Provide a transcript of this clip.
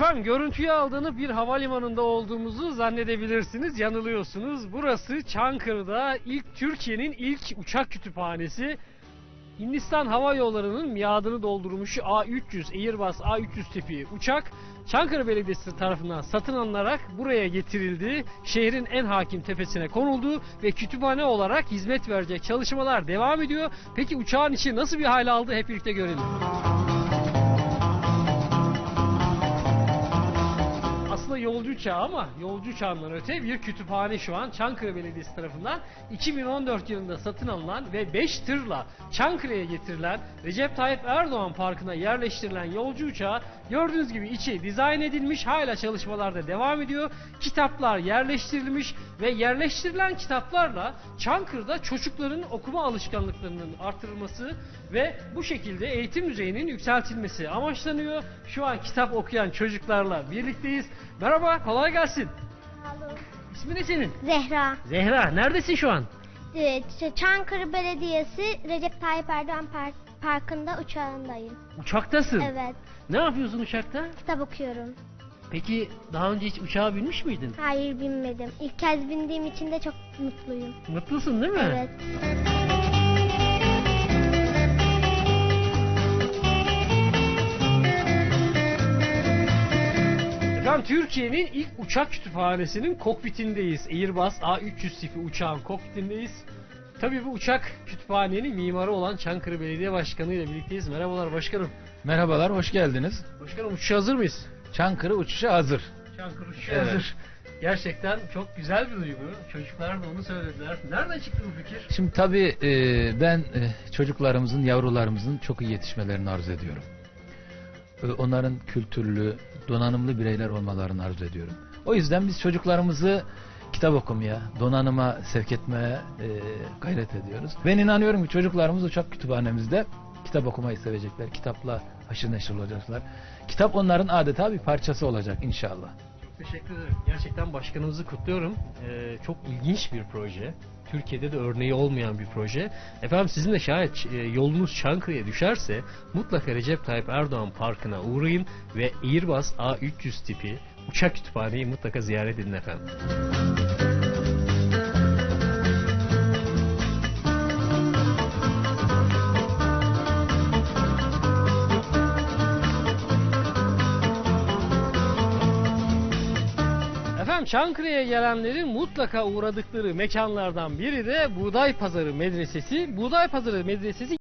Efendim görüntüye aldığını bir havalimanında olduğumuzu zannedebilirsiniz. Yanılıyorsunuz. Burası Çankırı'da ilk Türkiye'nin ilk uçak kütüphanesi. Hindistan Hava Yolları'nın miadını doldurmuş A300 Airbus A300 tipi uçak Çankırı Belediyesi tarafından satın alınarak buraya getirildi. Şehrin en hakim tepesine konuldu ve kütüphane olarak hizmet verecek çalışmalar devam ediyor. Peki uçağın içi nasıl bir hal aldı hep birlikte görelim. Aslında yolcu uçağı ama yolcu uçağından öte bir kütüphane şu an Çankırı Belediyesi tarafından 2014 yılında satın alınan ve 5 tırla Çankırı'ya getirilen Recep Tayyip Erdoğan Parkı'na yerleştirilen yolcu uçağı gördüğünüz gibi içi dizayn edilmiş hala çalışmalarda devam ediyor. Kitaplar yerleştirilmiş ve yerleştirilen kitaplarla Çankırı'da çocukların okuma alışkanlıklarının artırılması ve bu şekilde eğitim düzeyinin yükseltilmesi amaçlanıyor. Şu an kitap okuyan çocuklarla birlikteyiz. Merhaba, kolay gelsin. Alo. İsmi ne senin? Zehra. Zehra, neredesin şu an? Evet, Çankırı Belediyesi Recep Tayyip Erdoğan Park- Parkı'nda uçağındayım. Uçaktasın. Evet, Ne yapıyorsun uçakta? kitap okuyorum. Peki daha önce hiç uçağa binmiş miydin? Hayır binmedim. İlk kez bindiğim için de çok mutluyum. Mutlusun değil mi? Evet. Efendim Türkiye'nin ilk uçak kütüphanesinin kokpitindeyiz. Airbus A300 tipi uçağın kokpitindeyiz. Tabii bu uçak kütüphanenin mimarı olan Çankırı Belediye Başkanı ile birlikteyiz. Merhabalar başkanım. Merhabalar, hoş geldiniz. Başkanım uçuşa hazır mıyız? Çankırı uçuşa hazır. Çankırı uçuşa Evet. hazır. Gerçekten çok güzel bir duygu. Çocuklar da onu söylediler. Nereden çıktı bu fikir? Şimdi tabii e, ben e, çocuklarımızın, yavrularımızın çok iyi yetişmelerini arzu ediyorum. Onların kültürlü, donanımlı bireyler olmalarını arzu ediyorum. O yüzden biz çocuklarımızı kitap okumaya, donanıma sevk etmeye e, gayret ediyoruz. Ben inanıyorum ki çocuklarımız uçak kütüphanemizde kitap okumayı sevecekler. Kitapla haşır neşir olacaklar. Kitap onların adeta bir parçası olacak inşallah. Teşekkür ederim. Gerçekten başkanımızı kutluyorum. Ee, çok ilginç bir proje. Türkiye'de de örneği olmayan bir proje. Efendim sizin de şayet e, yolunuz Çankırı'ya düşerse mutlaka Recep Tayyip Erdoğan Parkı'na uğrayın ve Airbus A300 tipi uçak kütüphaneyi mutlaka ziyaret edin efendim. Efendim Çankırı'ya gelenlerin mutlaka uğradıkları mekanlardan biri de Buğday Pazarı Medresesi. Buğday Pazarı Medresesi